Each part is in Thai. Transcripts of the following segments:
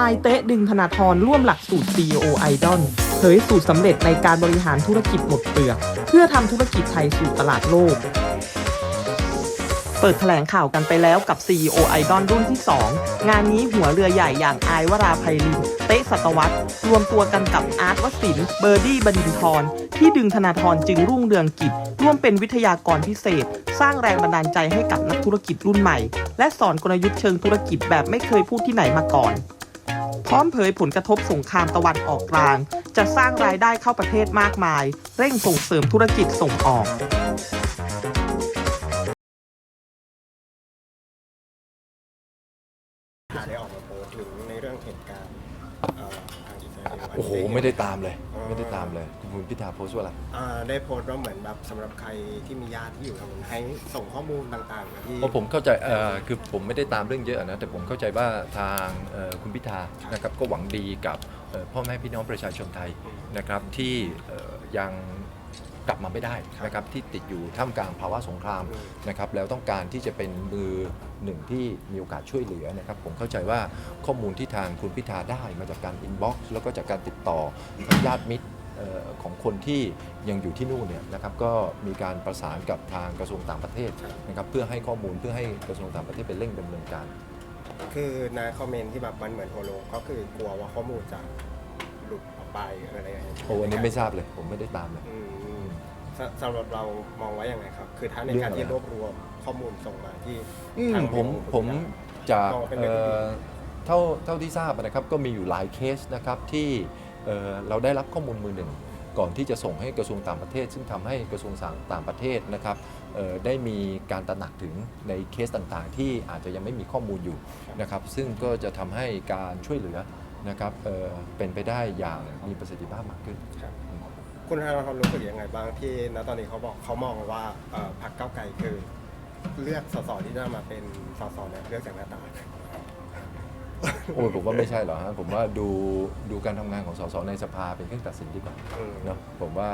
อายเตะดึงธนาธรร่วมหลักสูตร CEO Idol เผยสูตรสำเร็จในการบริหารธุรกิจหมดเปลือก เพื่อทำธุรกิจไทยสู่ตลาดโลก เปิดแถลงข่าวกันไปแล้วกับ CEO Idol รุ่นที่ 2 งานนี้หัวเรือใหญ่อย่างอายวราไพลิน เตะสัตวัตรรวมตัวกันกับอาร์ตวสินเบอร์ดี้บันดินทรที่ดึงธนาธรจึงรุ่งเรืองกิจ ร่วมเป็นวิทยากรพิเศษ สร้างแรงบันดาลใจให้กับนักธุรกิจรุ่นใหม่ และสอนกลยุทธ์เชิงธุรกิจแบบไม่เคยพูดที่ไหนมาก่อน พร้อมเผยผลกระทบสงครามตะวันออกกลาง จะสร้างรายได้เข้าประเทศมากมาย เร่งส่งเสริมธุรกิจส่งออก อลวันโอ้โหนี้ไม่ได้ตามเลยอ๋อไม่ได้ตามเลย คุณพิธาโพสต์ว่าอะไรอ่าได้โพสต์ว่าเหมือนแบบสำหรับใครที่มีญาติที่อยู่ทางนู้นให้ส่งข้อมูลต่างๆมาที่ เพราะผมเข้าใจเอ่อคือผมไม่ได้ตามเรื่องเยอะนะแต่ผมเข้าใจว่าทางเอ่อคุณพิธานะครับก็หวังดีกับเอ่อพ่อแม่พี่น้องประชาชนไทยนะครับที่เอ่อยัง กลับมาไม่ได้นะครับที่ติดอยู่ท่ามกลางภาวะสงครามนะครับแล้วต้องการที่จะเป็นมือหนึ่งที่มีโอกาสช่วยเหลือนะครับผมเข้าใจว่าข้อมูลที่ทางคุณพิธาได้มาจากการอินบ็อกซ์แล้วก็จากการติดต่อกับญาติมิตรเอ่อของคนที่ยังอยู่ที่นู่นเนี่ยนะครับก็มีการประสานกับทางกระทรวงต่างประเทศนะครับเพื่อให้ข้อมูลเพื่อให้กระทรวงต่างประเทศเป็นเร่งดำเนินการ คือในคอมเมนต์ที่แบบมันเหมือนโฮโลก็คือกลัวว่าข้อมูลจะหลุดออกไปหรืออะไรอย่างเงี้ยโอ้อันนี้ไม่ทราบเลยผมไม่ได้ตามเลยอืม สสำหรับเรามองไว้ยังไงครับ คือถ้าในเรื่องการอะไรที่รวบรวมข้อมูลส่งมาที่อืมทางผมของผมคุณพิธจากมองเป็นเอ่เรื่องที่ดีอเท่าเท่าที่ทราบนะครับก็มีอยู่หลายเคสนะครับที่เอ่อเราได้รับข้อมูลมือหนึ่ง ก่อนที่จะส่งให้กระทรวงต่างประเทศ ซึ่งทำให้กระทรวงต่างประเทศนะครับเอ่อได้มีการตระหนักถึงในเคสต่างๆ ที่อาจจะยังไม่มีข้อมูลอยู่นะครับซึ่งก็จะทำให้การช่วยเหลือนะครับเอ่อเป็นไปได้อย่างมีประสิทธิภาพมากขึ้น ครับ คุณธนาธรรู้สึกยังไงบ้างที่ณตอนนี้เขาบอกเขามองว่าเอ่อพรรคก้าวไกลคือ เลือกสสที่จะมาเป็นสสเนี่ยเลือกจากหน้าตา โอ้ยผมว่าไม่ใช่หรอกฮะผมว่าดูดูการทำงานของสสในสภาเป็นเครื่องตัดสินดีกว่าอืม เนาะผมว่า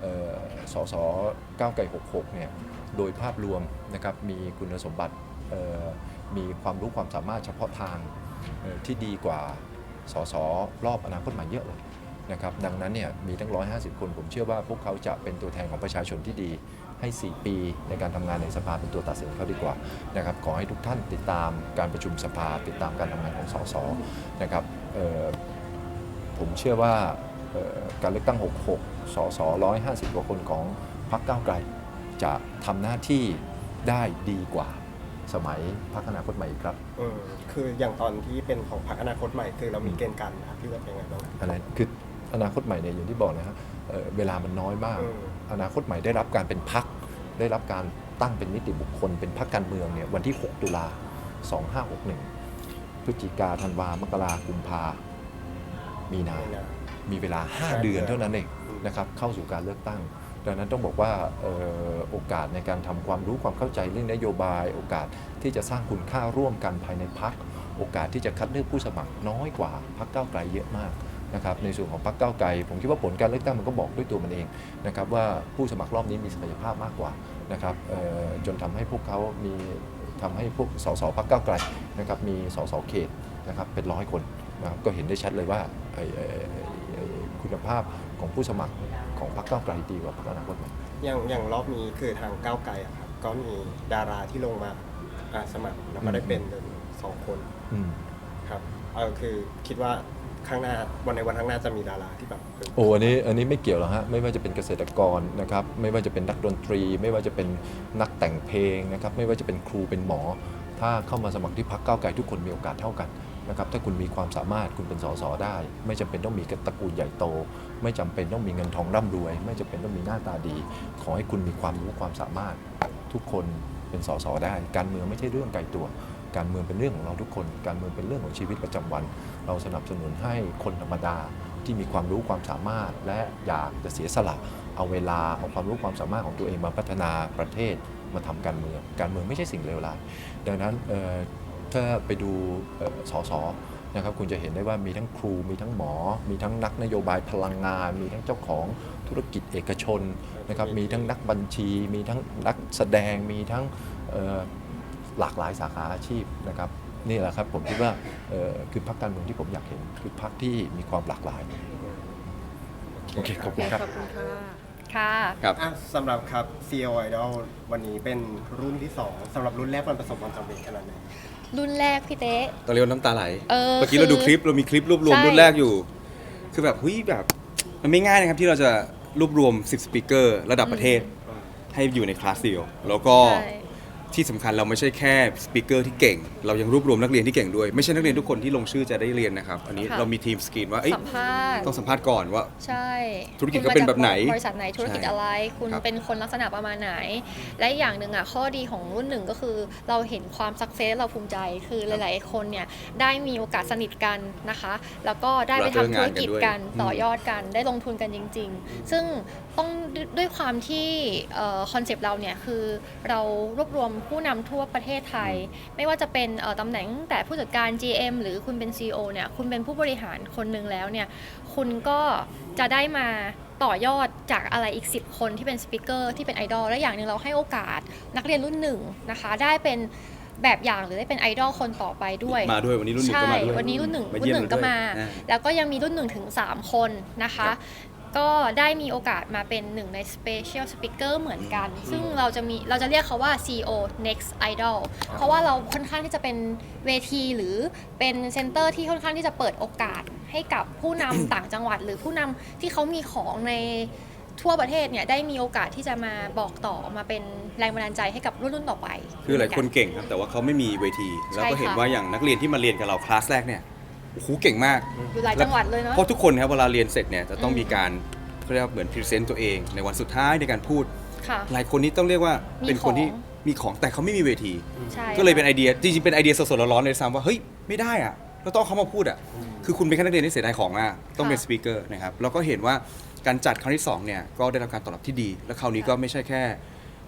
เอ่อสสก้าวไกล66เนี่ยโดยภาพรวมนะครับมีคุณสมบัติเอ่อมีความรู้ความสามารถเฉพาะทางเอ่อที่ดีกว่าสสรอบอนาคตใหม่เยอะเลย นะครับดังนั้นเนี่ยมีทั้ง 150 คน ผมเชื่อว่าพวกเขาจะเป็นตัวแทนของประชาชนที่ดีให้ 4 ปีในการทำงานในสภาเป็นตัวตัดสินเขาดีกว่านะครับขอให้ทุกท่านติดตามการประชุมสภาติดตามการทำงานของสสนะครับเอ่อผมเชื่อว่าเอ่อการเลือกตั้ง 66 สส 150 กว่าคนของพรรคก้าวไกล จะทำหน้าที่ได้ดีกว่าสมัยพรรคอนาคตใหม่อีกครับอืมคืออย่างตอนที่เป็นของพรรคอนาคตใหม่ คือเรามีเกณฑ์การเลือกยังไงบ้างอะไรคือ อนาคตใหม่เนี่ยอย่างที่บอกนะครับเอ่อเวลามันน้อยมากอืมอนาคตใหม่ได้รับการเป็นพัก ได้รับการตั้งเป็นนิติบุคคล เป็นพักการเมืองเนี่ยวันที่ 6 ตุลา 2561 พฤศจิกาธันวามกรากุมภามีนาไม่นานมีเวลาห้า5เดือนเดือนเท่านั้นเองนะครับเข้าสู่การเลือกตั้ง ดังนั้นต้องบอกว่าเอ่อโอกาสในการทำความรู้ความเข้าใจเรื่องนโยบาย โอกาสที่จะสร้างคุณค่าร่วมกันภายในพัก โอกาสที่จะคัดเลือกผู้สมัครน้อยกว่าพักเก้าวไกลเยอะมาก นะครับในส่วนของพักเก้าวไกลผมคิดว่าผลการเลือกตั้งมันก็บอกด้วยตัวมันเองนะครับว่าผู้สมัครรอบนี้มีศักยภาพมากกว่านะครับเอ่อจนทำให้พวกเขามีทำให้พวกสสพักเก้าวไกลนะครับมีสสเขตนะครับเป็นร้อยคนนะครับก็เห็นได้ชัดเลยว่าไอ้ไอ้ไอ้ไอ้คุณภาพของผู้สมัครของพรรคก้าวไกลดีกว่าพรรคอนาคตใหม่อย่างอย่างรอบนี้คือทางก้าวไกลอะครับก็มีดาราที่ลงมาอ่าสมัครแล้วก็ได้เป็นหนึ่งสองคนอืมครับเออคือคิดว่า ข้างหน้าวันในวันข้างหน้าจะมีดาราที่แบบเโอ้อันนี้อันนี้ไม่เกี่ยวหรอกฮะไม่ว่าจะเป็นเกษตรกรนะครับไม่ว่าจะเป็นนักดนตรี ไม่ว่าจะเป็นนักแต่งเพลงนะครับไม่ว่าจะเป็นครูเป็นหมอ ถ้าเข้ามาสมัครที่พรรคก้าวไกลทุกคนมีโอกาสเท่ากันนะครับถ้าคุณมีความสามารถคุณเป็นสสได้ ไม่จำเป็นต้องมีตระกูลใหญ่โต ไม่จำเป็นต้องมีเงินทองร่ำรวย ไม่จำเป็นต้องมีหน้าตาดี ขอให้คุณมีความรู้ความสามารถ ทุกคนเป็นสสได้ การเมืองไม่ใช่เรื่องไกลตัว การเมืองเป็นเรื่องของเราทุกคน การเมืองเป็นเรื่องของชีวิตประจำวัน เราสนับสนุนให้คนธรรมดาที่มีความรู้ความสามารถ และอยากจะเสียสละเอาเวลาเอาความรู้ความสามารถของตัวเองมาพัฒนาประเทศมาทำการเมือง การเมืองไม่ใช่สิ่งเลวร้ายดังนั้นถ้าไปดูเอ่อสสนะครับคุณจะเห็นได้ว่ามีทั้งครูมีทั้งหมอ มีทั้งนักนโยบายพลังงาน มีทั้งเจ้าของธุรกิจเอกชนนะครับมีทั้งนักบัญชี มีทั้งนักแสดงมีทั้ง หลากหลายสาขาอาชีพนะครับนี่แหละครับผมคิดว่าเอ่อคือพรรคการเมืองที่ผมอยากเห็น คือพรรคที่มีความหลากหลายโอเคขอบคุณครับขอบคุณค่ะค่ะครับอะสำหรับครับ CEO Idol วันนี้เป็นรุ่นที่2สำหรับรุ่นแรกมันประสบความสำเร็จขนาดไหนรุ่นแรกพี่เต๊ะตอนเรียกว่าน้ำตาไหลเออเมื่อกี้เราดูคือคลิปเรามีคลิปรวบรวมใช่รุ่นแรกอยู่ คือแบบเฮ้ยแบบมันไม่ง่ายนะครับที่เราจะรวบรวม 10 สปีกเกอร์ระดับประเทศ ให้อยู่ในคลาสเดียวแล้วก็ใช่ ที่สำคัญเราไม่ใช่แค่สปีกเกอร์ที่เก่ง เรายังรวบรวมนักเรียนที่เก่งด้วย ไม่ใช่นักเรียนทุกคนที่ลงชื่อจะได้เรียนนะครับ อันนี้ค่ะ เรามีทีมสกรีนว่าเอ้ยสัมภาษณ์ ต้องสัมภาษณ์ก่อนว่า ใช่ธุรกิจคุณก็เป็นแบบไหนบริษัทไหนธุรกิจใช่อะไร คุณครับเป็นคนลักษณะประมาณไหน และอีกอย่างหนึ่งอะข้อดีของรุ่นหนึ่งก็คือ เราเห็นความสักเซสเราภูมิใจคือหลาย ๆ คนเนี่ยได้มีโอกาสสนิทกันนะคะ แล้วก็ได้ไปทำธุรกิจกันต่อยอดกันได้ลงทุนกันจริง ๆ ซึ่ง ต้องด้วยด้วยความที่คอนเซปต์เราเนี่ยคือเรารวบรวมผู้นำทั่วประเทศไทย ไม่ว่าจะเป็นเอ่อตำแหน่งตั้งแต่ผู้จัดการ GM หรือคุณเป็น CEO เนี่ยคุณเป็นผู้บริหารคนหนึ่งแล้วเนี่ยคุณก็จะได้มาต่อยอดจากอะไรอีก 10 คนที่เป็นสปิเกอร์ที่เป็นไอดอลและอย่างหนึ่งเราให้โอกาสนักเรียนรุ่นหนึ่งนะคะได้เป็นแบบอย่างหรือได้เป็นไอดอลคนต่อไปด้วย มาด้วยวันนี้รุ่นหนึ่งใช่ก็มาด้วยวันนี้รุ่นหนึ่งมารุ่เยี่นยมหนึ่งก็ด้วยมาอ่าแล้วก็ยังมีรุ่นหนึ่งถึง 3 คนนะคะครับ ก็ได้มีโอกาสมาเป็นหนึ่งใน Special Speaker เหมือนกัน ซึ่งเราจะมีเราจะเรียกเขาว่า CEO Next Idol เพราะว่าเราค่อนข้างที่จะเป็นเวทีหรือเป็นเซ็นเตอร์ที่ค่อนข้างที่จะเปิดโอกาสให้กับผู้นำ ต่างจังหวัด หรือผู้นำที่เขามีของในทั่วประเทศเนี่ยได้มีโอกาสที่จะมาบอกต่อมาเป็นแรงบันดาลใจให้กับรุ่นรุ่นๆต่อไป คือหลายคนเก่งครับแต่ว่าเขาไม่มีเวที แล้วก็ใช่ค่ะเห็นว่าอย่างนักเรียนที่มาเรียนกับเราคลาสแรกเนี่ย โอ้โหเก่งมาก อยู่หลายจังหวัดเลยเนาะ เพราะทุกคนนะครับเวลาเรียนเสร็จเนี่ยจะต้องอืมมีการเขาเรียกว่าเหมือนพรีเซนต์ตัวเอง ในวันสุดท้ายในการพูด ค่ะ หลายคนนี้ต้องเรียกว่ามีเป็นคนที่ของมีของแต่เขาไม่มีเวที ใช่ก็เลยเป็นค่ะไอเดียจริงๆเป็นไอเดียสดๆร้อนๆเลยซ้ำว่าเฮ้ยไม่ได้อะเราต้องเอาเขามาพูดอะคือคุณเป็นแค่นักเรียนที่เสียดายของมากต้องเป็นค่ะสปีกเกอร์นะครับแล้วก็เห็นว่าการจัดครั้งที่สองเนี่ยก็ได้รับการตอบรับที่ดี และคราวนี้ก็ไม่ใช่แค่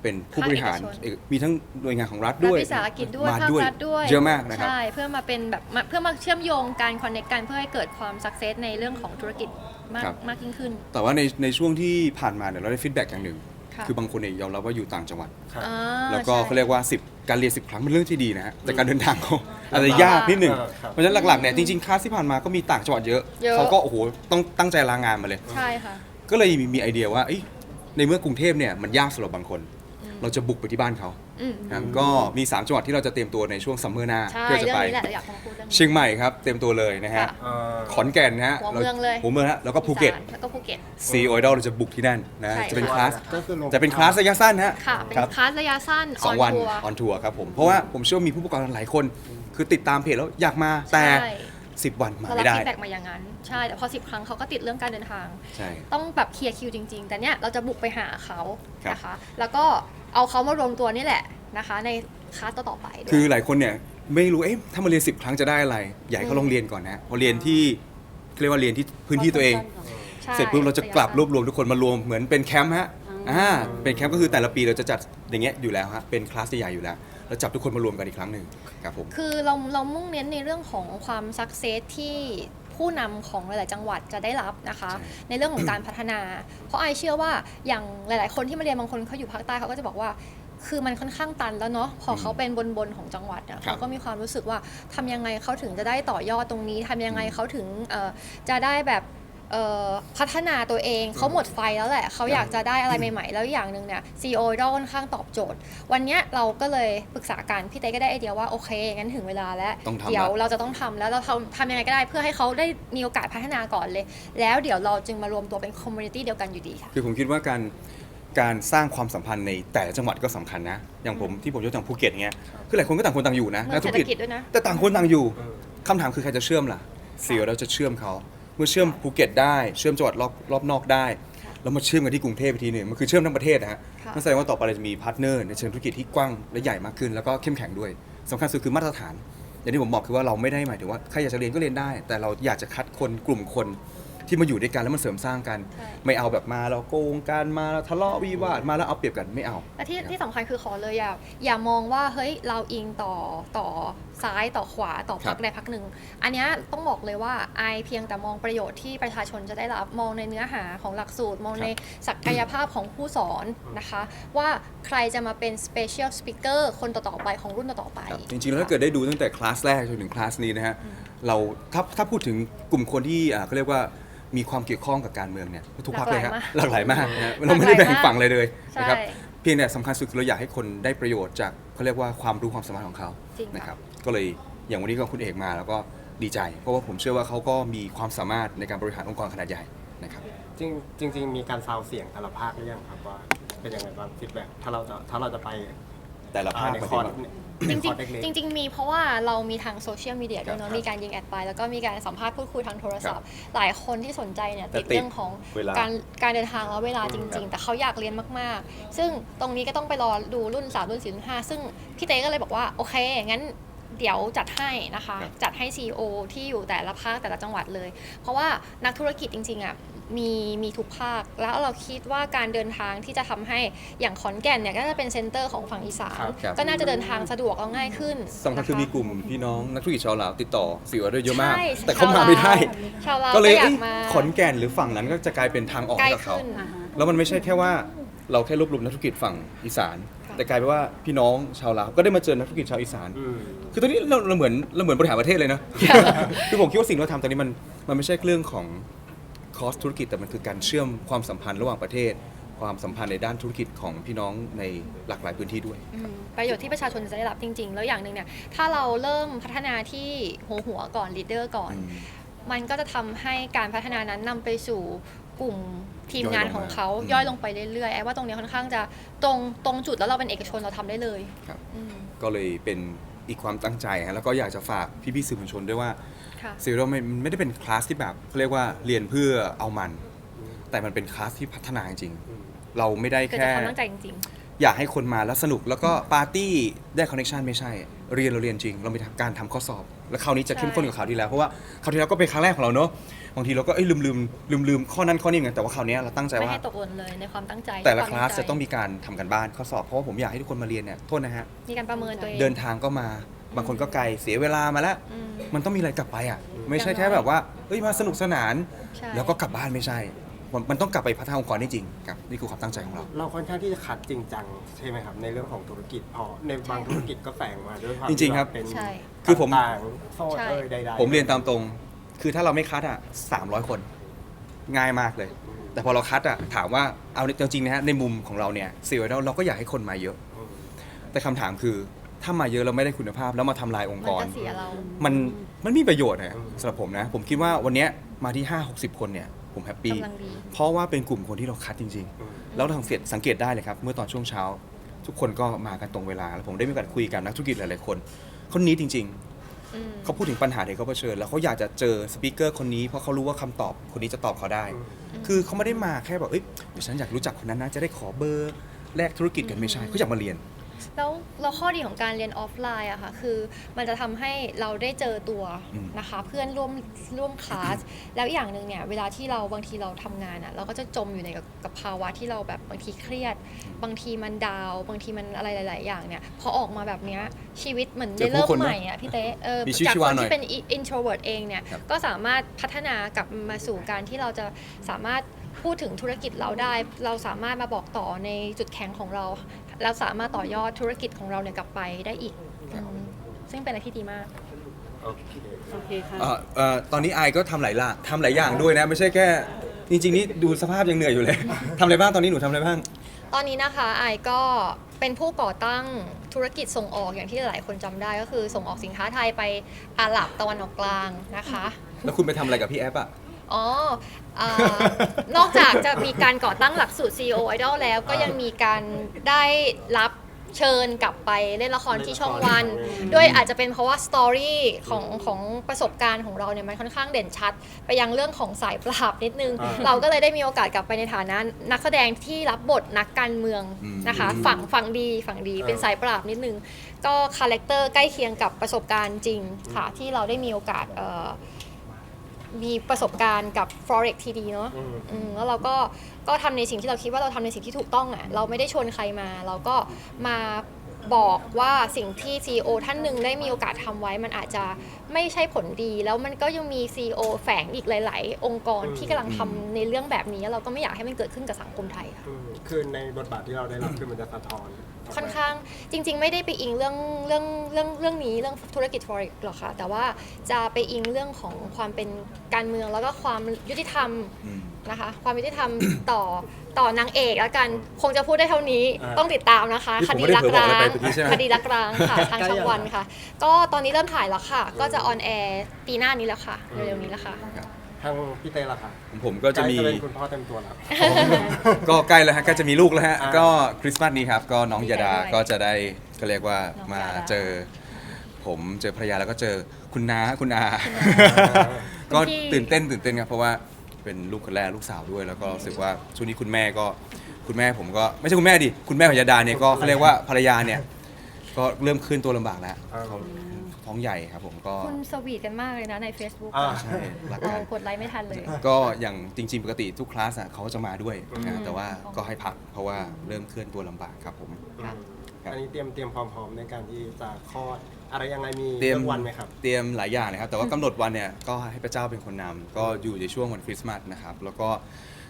เป็นผู้บริหารภาคเอกชน เอกมีทั้งหน่วยงานของรัฐรัฐด้วยวิสาหกิจด้วยมาภาครัฐด้วยเยอะมากนะครับ ใช่เพื่อมาเป็นแบบมาเพื่อมาเชื่อมโยงการคอนเน c กันเพื่อให้เกิดความสักเซสในเรื่องของธุรกิจมากครับ มากยิ่งขึ้นแต่ว่าในในช่วงที่ผ่านมาเนี่ยเราได้ฟีดแบ็กอย่างหนึ่งค่ะคือบางคนเนี่ยยอมรับว่าอยู่ต่างจังหวัด ครับ อ่าแล้วก็ใช่ เขาเรียกว่า 10 การเรียน 10 ครั้งเป็นเรื่องที่ดีนะฮะแต่การเดินทางเขาอาจจะยากนิดหนึ่งอ่าครับ เพราะฉะนั้นหลักๆเนี่ยจริงๆคลาสที่ผ่านมาก็มีต่างจังหวัดเยอะเยอะ เขาก็โอ้โหต้องตั้งใจลางานมาเลย ใช่ค่ะ ก็เลยมีมีไอเดียว่าเอ้ยในเมื่อกรุงเทพเนี่ยมันยากสำหรับบางคน เราจะบุกไปที่บ้านเขาอืมนะครับก็มี 3 จังหวัดที่เราจะเตรียมตัวในช่วงซัมเมอร์หน้าใช่เพื่อจะเรื่องไป นี้แหละเราอยากมาพูดเรื่องนี้ เชียงใหม่ครับเตรียมตัวเลยนะฮะค่ะอ่าขอนแก่นนะฮะหัวเมืองเลย หัวเมืองฮะแล้วก็ภูเก็ตอีสานแล้วก็ภูเก็ต ซีโอไอดอลเราจะบุกที่นั่นนะใช่ จะเป็นค่ะคลาสก็คือลง จะเป็นคลาสระยะสั้นฮะ ค่ะ เป็นครับ คลาสระยะสั้นสองวันทัวร์ออนทัวร์ครับผมเพราะว่าผมเชื่อว่ามีผู้ประกอบการหลายคน คือติดตามเพจแล้วอยากมาแต่ ใช่10 วันมาเราไม่รับได้ ฟีดแบ็กมาอย่างนั้น ใช่ แต่พอสิบครั้งเขาก็ติดเรื่องการเดินทาง ใช่ ต้องแบบเคลียร์คิวจริง ๆ แต่เนี้ยเราจะบุกไปหาเขาครับ นะคะ แล้วก็ เอาเขามารวมตัวนี่แหละนะคะ ในคลาสต่อๆไปด้วย คือหลายคนเนี่ยไม่รู้เอ๊ะถ้ามาเรียน10ครั้งจะได้อะไรอยากให้เขาลองเรียนก่อนนะพอเรียนที่เรียกว่าเรียนที่พื้นที่ตัวเอง ใช่เสร็จปุ๊บเราจะกลับยสั้นรวบรวมทุกคนมารวมเหมือนเป็นแคมป์ฮะอ่าเป็นแคมป์ก็คือแต่ละปีเราจะจัดอย่างเงี้ยอยู่แล้วฮะเป็นคลาสใหญ่ๆอยู่แล้วแล้วจับทุกคนมารวมกันอีกครั้งหนึ่งครับผม คือเราเรามุ่งเน้นในเรื่องของความสักเซสที่ ผู้นำของหลาย ๆ จังหวัดจะได้รับนะคะใช่ในเรื่องของการพัฒนา เพราะไอเชื่อว่าอย่างหลาย ๆ คนที่มาเรียนบางคนเขาอยู่ภาคใต้เขาก็จะบอกว่าคือมันค่อนข้างตันแล้วเนาะพอเขาเป็นบนบนๆของจังหวัดอะครับเขาก็มีความรู้สึกว่าทำยังไงเขาถึงจะได้ต่อยอดตรงนี้ทำยังไงเขาถึงเอ่อจะได้แบบเอ่อ พัฒนาตัวเองเขาหมดไฟแล้วแหละเขาอยากจะได้อะไรใหม่ๆ แล้วอย่างหนึ่งเนี่ย CEO ดค่อนข้างตอบโจทย์ วันเนี้ยเราก็เลยปรึกษากันพี่เต้ก็ได้ไอเดียว่าโอเคงั้นถึงเวลาแล้วต้องทำละเดี๋ยวเราจะต้องทำแล้วเราทำทำยังไงก็ได้เพื่อให้เขาได้มีโอกาสพัฒนาก่อนเลย แล้วเดี๋ยวเราจึงมารวมตัวเป็นคอมมูนิตี้เดียวกันอยู่ดีค่ะคือผมคิดว่าการการสร้างความสัมพันธ์ในแต่ละจังหวัดก็สำคัญนะ อย่างผมที่ผมยกอย่างภูเก็ตเงี้ยคือหลายคนก็ต่างคนต่างอยู่นะเมืองเศรษฐกิจด้วยนะแต่ต่างคนต่างอยู่เออคำถามคือใครจะเชื่อมล่ะเสียเราจะเชื่อมเขาเมื่อเชื่อมภูเก็ตได้ เชื่อมจังหวัดรอบรอบนอกได้ แล้วมาเชื่อมกันที่กรุงเทพอีกทีหนึ่งมันคือเชื่อมทั้งประเทศนะฮะค่ะนั่นแสดงว่าต่อไปเราจะมีพาร์ทเนอร์ในเชิงธุรกิจที่กว้างและใหญ่มากขึ้น แล้วก็เข้มแข็งด้วยสำคัญสุดคือมาตรฐาน อย่างที่ผมบอกคือว่าเราไม่ได้หมายถึงว่าใครอยากจะเรียนก็เรียนได้ แต่เราอยากจะคัดคนกลุ่มคนที่มาอยู่ด้วยกันแล้วมันเสริมสร้างกัน ใช่ ไม่เอาแบบมาแล้วโกงกันมาแล้วทะเลาะวิวาทมาแล้วเอาเปรียบกันไม่เอา และที่ที่สำคัญคือขอเลยอย่าอย่ามองว่าเฮ้ยเราอิงต่อต่อ ซ้ายต่อขวาต่อครัพับกใดพักหนึ่ง อันเนี้ยต้องบอกเลยว่าไอเพียงแต่มองประโยชน์ที่ประชาชนจะได้รับมองในเนื้อหาของหลักสูตร มองในศักยภาพของผู้สอนนะคะ ว่าใครจะมาเป็น special speaker คนต่อๆไปของรุ่นต่อๆไปครับจริงๆแล้วถ้าเกิดได้ดูตั้งแต่คลาสแรกจนถึงคลาสนี้นะฮะเราถ้าถ้าพูดถึงกลุ่มคนที่อ่าเขาเรียกว่ามีความเกี่ยวข้องกับการเมืองเนี่ยทุกพรรคเลยฮะหลากหลายมากนะฮะเราไม่ได้แบ่งฝั่งเลยเลยนะครับใช่เพียงแต่สำคัญสุดคือเราอยากให้คนได้ประโยชน์จากเขาเรียกว่าความรู้ความสามารถของเขาจริงค่ะนะครับ ก็เลยอย่างวันนี้ก็คุณเอกมาแล้วก็ดีใจ เพราะว่าผมเชื่อว่าเขาก็มีความสามารถในการบริหารองค์กรขนาดใหญ่นะครับจริงจริงๆมีการซาวเสียงแต่ละภาคหรือยังครับว่าเป็นยังไงบ้างฟีดแบ็ถ้าเราจะถ้าเราจะไปแต่ละภาคในปคฏิอร์สบัติในจริงคอร์สเล็กๆจริงๆมีเพราะว่าเรามีทางโซเชียลมีเดียด้วยคเนาะรับมีการยิงแอดไป แล้วก็มีการสัมภาษณ์พูดคุยทางโทรศัพท์ หลายคนที่สนใจเนี่ยแต่ติดติดเรื่องของเวลาการการเดินทางและเวลาจริง ๆ แต่เขาอยากเรียนมาก ๆ ซึ่งตรงนี้ก็ต้องไปรอดูรุ่น 3 รุ่น4รุ่น5ซึ่งพี่เต้ก็เลยบอกว่าโอเคงั้น เดี๋ยวจัดให้นะคะ จัดให้ CEO ที่อยู่แต่ละภาคแต่ละจังหวัดเลย เพราะว่านักธุรกิจจริงๆอะมีมีทุกภาค แล้วเราคิดว่าการเดินทางที่จะทำให้อย่างขอนแก่นเนี่ยก็จะเป็นเซ็นเตอร์ของฝั่งอีสานครับก็น่าจะเดินทางสะดวกแล้วง่ายขึ้นสำคัญคือมีกลุ่มพี่น้องนักธุรกิจชาวลาวติดต่อสื่อด้วยเยอะมากใช่แต่เขามาไม่ได้ชาวลาวก็เลยอยาเอ้กยมาขอนแก่นหรือฝั่งนั้นก็จะกลายเป็นทางออกใกล้ให้กับเขาขึ้นแล้วมันไม่ใช่แค่ว่าเราแค่รวบรวมนักธุรกิจฝั่งอีสานค่ะ แต่กลายเป็นว่าพี่น้องชาวลาวก็ได้มาเจอนักธุรกิจชาวอีสานอืมคือตอนนี้เราเราเหมือนเราเหมือนบริหารประเทศเลยนะ คือผมคิดว่าสิ่งที่เราทำตอนนี้มันมันไม่ใช่เรื่องของคอสธุรกิจแต่มันคือการเชื่อมความสัมพันธ์ระหว่างประเทศ ความสัมพันธ์ในด้านธุรกิจของพี่น้องในหลากหลายพื้นที่ด้วย อืมประโยชน์ที่ประชาชนจะได้รับจริง ๆ แล้วอย่างหนึ่งเนี่ย ถ้าเราเริ่มพัฒนาที่หัวหัวๆก่อนลีดเดอร์ก่อน มันก็จะทำให้การพัฒนานั้นนำไปสู่ กลุ่มทีมงานของเขาอืมย่อยลงไปเรื่อยๆแอบว่าตรงนี้ค่อนข้างจะตรงตรงจุดแล้วเราเป็นเอกชนเราทำได้เลยครับอืมก็เลยเป็นอีกความตั้งใจฮะแล้วก็อยากจะฝากพี่ๆสื่อมวลชนด้วยว่าค่ะซีโร่ไม่ไม่ได้เป็นคลาสที่แบบเขาเรียกว่าเรียนเพื่อเอามัน แต่มันเป็นคลาสที่พัฒนาจริงๆเราไม่ได้เกิดแค่จากความตั้งใจจริงอยากให้คนมาแล้วสนุกแล้วก็ปาร์ตี้ได้คอนเนคชันไม่ใช่ เรียนเราเรียนจริง เรามีการทำข้อสอบ แล้วคราวนี้จะเข้มข้นกว่าคราวที่แล้วเพราะว่าคราวที่แล้วก็เป็นครั้งแรกของเราเนอะ บางทีเราก็เอ้ยลืมลืมลืมลืมข้อนั้นข้อนี้เหมือนกันแต่ว่าคราวนี้เราตั้งใจๆไม่ว่า ให้ตกหล่นเลยในความตั้งใจแต่ละวมคลาสตั้ใจจะต้องมีการทำกันบ้านข้อสอบเพราะว่าผมอยากให้ทุกคนมาเรียนเนี่ยโทษนะฮะมีการประเมินตัวเองเดินทางก็มาบางคนก็ไกลเสียเวลามาแล้ว อืม มันต้องมีอะไรกลับไปอะ ไม่ใช่แค่แบบว่าเฮ้ยมาสนุกสนาน ใช่ แล้วก็กลับบ้านไม่ใช่ มันมันต้องกลับไปพัฒนาองค์กรได้จริงครับนี่คือความตั้งใจของเรา เราค่อนข้างที่จะคัดจริงจังใช่ไหมครับ ในเรื่องของธุรกิจเพราะในบางธุรกิจก็แฝงมาด้วยความจริงๆครับที่เป็นใช่ คือผม ต่างๆโซ่ใช่เอ้ยใดๆผมเรียนตามตรง คือถ้าเราไม่คัดอะสามร้อยคน ง่ายมากเลย แต่พอเราคัดอะถามว่าเอาจริงๆนะฮะในมุมของเราเนี่ยซีเราเราก็อยากให้คนมาเยอะอืมแต่คำถามคือถ้ามาเยอะแล้วไม่ได้คุณภาพแล้วมาทำลายองค์มันกรจะเสียเรามันมันมีประโยชน์นะสำหรับผมนะ ผมคิดว่าวันเนี้ยมาที่ 5 60 คนเนี่ย ผมแฮปปี้ กำลังดี เพราะว่าเป็นกลุ่มคนที่เราคัดจริงอืมๆแล้วทางเสียสังเกตได้เลยครับ เมื่อตอนช่วงเช้า ทุกคนก็มากันตรงเวลา แล้วผมได้มีโอกาสคุยกับนักธุรกิจหลายๆคนเขานี้จริงๆอืม เขาพูดถึงปัญหาที่เขาเผชิญ แล้วเขาอยากจะเจอสปีกเกอร์คนนี้เพราะเขารู้ว่าคำตอบคนนี้จะตอบเขาได้ คือเขาไม่ได้มาแค่แบบเอ้ยเดี๋ยวฉันอยากรู้จักคนนั้นนะจะได้ขอเบอร์แลกธุรกิจกันไม่ใช่เขาอยากมาเรียน แล้วแล้วข้อดีของการเรียนออฟไลน์อะค่ะคือมันจะทำให้เราได้เจอตัวอืม นะคะ เพื่อนร่วมร่วมคลาสแล้วอย่างหนึ่งเนี่ยเวลาที่เราบางทีเราทำงานอะเราก็จะจมอยู่ในกับกับภาวะที่เราแบบบางทีเครียด บางทีมันดาวน์บางทีมันอะไรหลาย ๆ อย่างเนี่ยพอออกมาแบบเนี้ยชีวิตเหมือนเจได้อผู้เริ่มคนนะใหม่อะพี่เต้เออมีชีวิตจากชีควานหน่อยที่เป็น introvert เองเนี่ยครับ ก็สามารถพัฒนากลับมาสู่การที่เราจะสามารถพูดถึงธุรกิจเราได้ เราสามารถมาบอกต่อในจุดแข็งของเรา แล้วสามารถต่อยอดธุรกิจของเราเนี่ยกลับไปได้อีกอืมซึ่งเป็นอะไรที่ดีมาก โอเคโอเคค่ะ เอ่อเอ่อตอนนี้ไอายก็ทำหลายละทำหลายอย่างด้วยนะ ไม่ใช่แค่ จริง ๆ นี่ดูสภาพยังเหนื่อยอยู่เลย ทำอะไรบ้างตอนนี้หนูทำอะไรบ้าง ตอนนี้นะคะไอก็เป็นผู้ก่อตั้งธุรกิจส่งออกอย่างที่หลายคนจำได้ก็คือส่งออกสินค้าไทยไปอาหรับตะวันออกกลางนะคะ แล้วคุณไปทำอะไรกับพี่แอปอะ อ๋ออานอกจากจะมีการก่อตั้งหลักสูตร CEO Idol แล้วก็ยังมีการได้รับเชิญกลับไปเล่นละครที่ช่องวัน ด้วยอาจจะเป็นเพราะว่าสตอรี่ของของประสบการณ์ของเราเนี่ยมันค่อนข้างเด่นชัด ไปยังเรื่องของสายปราบนิดนึง อ่าเราก็เลยได้มีโอกาสกลับไปในฐานะนักแสดงที่รับบทนักการเมืองอืม นะคะ ฝั่งฝั่งดีฝั่งดีเป็นสายปราบนิดนึง ก็คาแรคเตอร์ใกล้เคียงกับประสบการณ์จริงค่ะที่เราได้มีโอกาสเอ่อ มีประสบการณ์กับ forex ที่ดีเนาะอืม อืมแล้วเราก็ก็ทำในสิ่งที่เราคิดว่าเราทำในสิ่งที่ถูกต้องอะเราไม่ได้ชวนใครมา เราก็มาบอกว่าสิ่งที่ CEO ท่านหนึ่งได้มีโอกาสทำไว้ มันอาจจะไม่ใช่ผลดี แล้วมันก็ยังมี CEO แฝงอีกหลาย ๆ องค์กรที่กำลังทำในเรื่องแบบนี้แล้วเราก็ไม่อยากให้มันเกิดขึ้นกับสังคมไทยค่ะ อืมคือในบทบาทที่เราได้รับคือมันจะสะท้อน ค่อนข้างจริง ๆ ไม่ได้ไปอิงเรื่องเรื่องเรื่องเรื่องนี้เรื่องธุรกิจ forex หรอกค่ะแต่ว่าจะไปอิงเรื่องของความเป็นการเมืองแล้วก็ความยุติธรรมอืมนะคะ ความยุติธรรมต่อต่อนางเอกแล้วกันคงจะพูดได้เท่านี้อ่าต้องติดตามนะคะนี่คผมดีไม่ได้รักเผยบอกร้าอะไรงไปเมื่อกี้ใช่ไหมคดีรักร้างค่ะทางช่องวันค่ะ ก็ตอนนี้เริ่มถ่ายแล้วค่ะ ก็จะออนแอร์ปีหน้านี้แล้วค่ะเร็วๆนี้แล้วค่ะ ทางพี่เต้ล่ะคะของผมก็จะมีใกล้เป็นคุณพ่อเต็มตัวแล้ว ก็ใกล้แล้วฮะใก็จะมีลูกแล้วฮะอ่า ก็คริสต์มาสนี้ครับ ก็น้องยาดาดีใจด้วยก็จะได้ก็เรียกว่าน้องมายาดาเจอ ผมเจอภรรยาแล้วก็เจอคุณน้าคุณอาคุณก็พี่ ตื่นเต้นตื่นเต้นครับเพราะว่าเป็นลูกคนแรกลูกสาวด้วยแล้วก็รู้สึกว่าช่วงนี้คุณแม่ก็คุณแม่ผมก็ไม่ใช่คุณแม่ดิคุณแม่ของยาดาเนี่ยก็เขาเรียกว่าภรรยาเนี่ยก็เริ่มขึ้นตัวลำบากแล้วอ่าเขา ท้องใหญ่ครับผมก็คุณสวีทกันมากเลยนะใน Facebook อ่า ใช่รักเรากันกดไลค์ไม่ทันเลย ก็อย่างจริงๆปกติทุกคลาสอะเขาจะมาด้วยอืมนะแต่ว่าก็ให้พักเพราะว่าเริ่มเคลื่อนตัวลำบากครับผมค่ะครับ อันนี้เตรียมเตรียมความพร้อมในการที่จะคลอด อะไรยังไงมีเตรียมเรื่องวันไหมครับ เตรียมหลายอย่างนะครับ แต่ว่ากำหนดวันเนี่ยก็ให้พระเจ้าเป็นคนนำก็อยู่ในช่วงวันคริสต์มาสนะครับ แล้วก็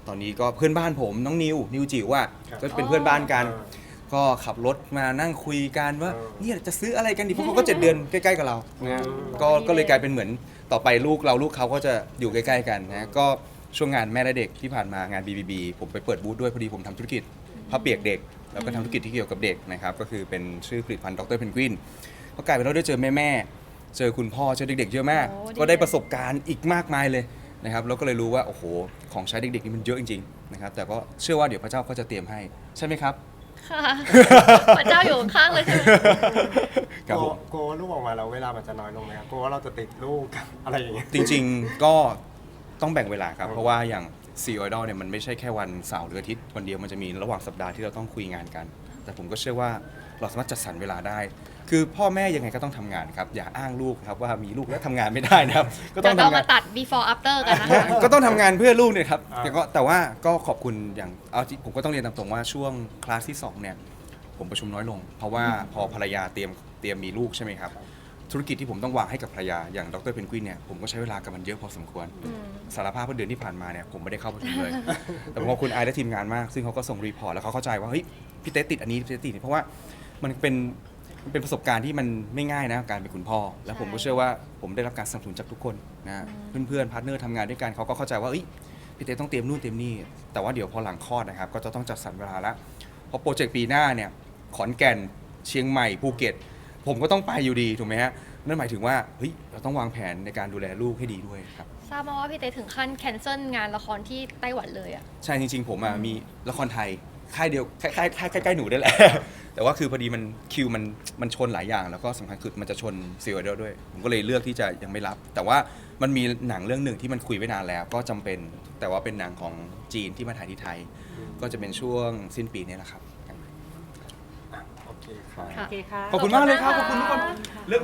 ตอนนี้ก็เพื่อนบ้านผมน้องนิวนิวจิ๋วว่าครับก็เป็นเพื่อนบ้านกัน อ่า ก็ขับรถมานั่งคุยกันว่าเออเนี่ยจะซื้ออะไรกันดีเพราะเขาก็เจ็ดเดือนใกล้ๆกับเรานะฮะอืมก็ก็เลยกลายเป็นเหมือนต่อไปลูกเราลูกเขาก็จะอยู่ใกล้ ๆ กันนะก็ช่วงงานแม่และเด็กที่ผ่านมางาน BBB ผมไปเปิดบูธด้วยพอดีผมทำธุรกิจผ้าเปียกเด็ก แล้วก็ทำธุรกิจที่เกี่ยวกับเด็กนะครับก็คือเป็นชื่อผลิตภัณฑ์ดรเพนกวินก็กลายเป็นเราได้เจอแม่ๆเจอคุณพ่อเจอเด็กๆเยอะมากโอ้ดีก็ได้ประสบการณ์อีกมากมายเลยนะครับแล้วก็เลยรู้ว่าโอ้โหของใช้เด็กๆนี่มันเยอะจริงๆนะครับแต่ก็เชื่อว่าเดี๋ยวพระเจ้าก็จะเตรียมให้ใช่ไหมครับ ค่ะพระเจ้าอยู่ข้างๆเลยใช่ไหมครับกลัผวม กลัวว่าลูกออกมาแล้วเวลามันจะน้อยลงไหมครับกลัวว่าเราจะติดลูกอะไรอย่างเงี้ย จริงๆ ก็ต้องแบ่งเวลาครับ เพราะว่าอย่างซีอ i ดอลเนี่ยมันไม่ใช่แค่วันเสาร์หรืออาทิตย์วันเดียวมันจะมีระหว่างสัปดาห์ที่เราต้องคุยงานกัน แต่ผมก็เชื่อว่า เราสามารถจัดสรรเวลาได้ คือพ่อแม่ยังไงก็ต้องทำงานครับ อย่าอ้างลูกครับว่ามีลูกแล้วทำงานไม่ได้นะครับ ก็ต้เดี๋อยงวเราทำงามาน ตัด before after กันนะคะ ก็ต้องทำงานเพื่อลูกเนี่ยครับอ่า แต่ก็แต่ว่าก็ขอบคุณอย่างเอาจริงผมก็ต้องเรียนตามตรงว่าช่วงคลาสที่สองเนี่ยผมประชุมน้อยลง เพราะว่าพอภรรยาเตรียมเตรียมมีลูกใช่ไหมครับ ธุรกิจที่ผมต้องวางให้กับภรรยาอย่างดรเพนกวินเนี่ยผมก็ใช้เวลากับมันเยอะพอสมควร อืม สารภาพว่าเดือนที่ผ่านมาเนี่ยผมไม่ได้เข้าประชุมเลย แต่ผมขอบคุณไอและทีมงานมาก ซึ่งเขาก็ส่งรีพอร์ตแล้วเขาเข้าใจว่าเฮ้ยพี่เต้ติดอันนี้พี่เต้ติดนี่เพราะว่า มันเป็นมันเป็นประสบการณ์ที่มันไม่ง่ายนะการเป็นคุณพ่อ แล้วผมก็เชื่อว่าผมได้รับการสนับสนุนจากทุกคนนะเพื่อนๆพาร์ทเนอร์ทำงานด้วยกันเขาก็เข้าใจว่าเอ้ยพี่เต้ต้องเตรียมนู่นเตรียมนี่ แต่ว่าเดี๋ยวพอหลังคลอดนะครับ ก็จะต้องจัดสรรเวลาละเพราะโปรเจกต์ปีหน้าเนี่ยขอนแก่นเชียงใหม่ภูเก็ต ผมก็ต้องไปอยู่ดีถูกไหมฮะนั่นหมายถึงว่าเฮ้ยเราต้องวางแผนในการดูแลลูกให้ดีด้วยครับทราบมาว่าพี่เต้ถึงขั้นแคนเซิลงานละครที่ไต้หวันเลยอะใช่จริงๆ ผมอะมีละครไทย ค่ายเดียวค่ายค่ายค่ายใกล้ๆหนูได้แหละ แต่ว่าคือพอดีมันคิวมันมันชนหลายอย่าง แล้วก็สำคัญคือมันจะชนซีรีส์ด้วย ผมก็เลยเลือกที่จะยังไม่รับ แต่ว่ามันมีหนังเรื่องหนึ่งที่มันคุยไว้นานแล้ว ก็จำเป็นแต่ว่าเป็นหนังของจีนที่มาถ่ายที่ไทย ก็จะเป็นช่วงสิ้นปีนี้แหละครับ โอเคครับค่ะ โอเคค่ะ ขอบคุณมากเลยครับขอบคุณทุกคน เรื่อง